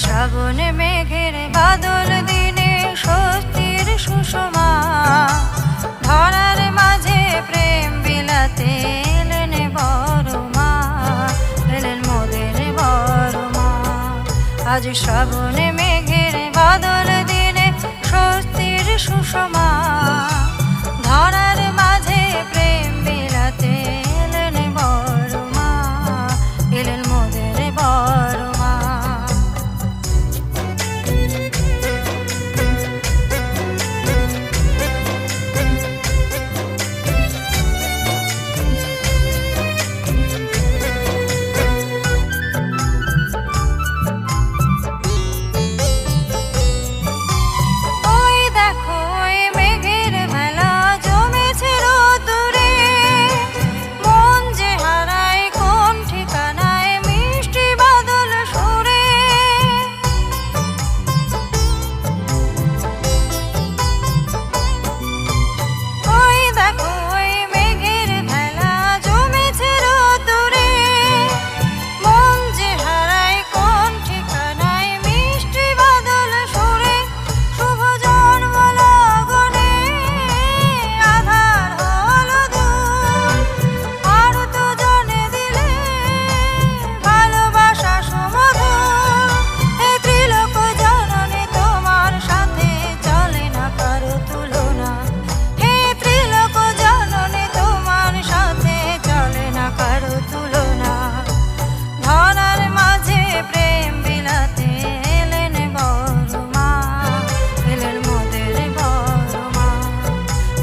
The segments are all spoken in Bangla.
শ্রাবণে মেঘের বাদল দিনে সত্যির সুষমা। ধরার মাঝে প্রেম বিলাতে এলেন বড়মা, এলেন মোদের বড়মা। আজ শ্রাবণে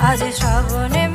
আজ শ্রাবণে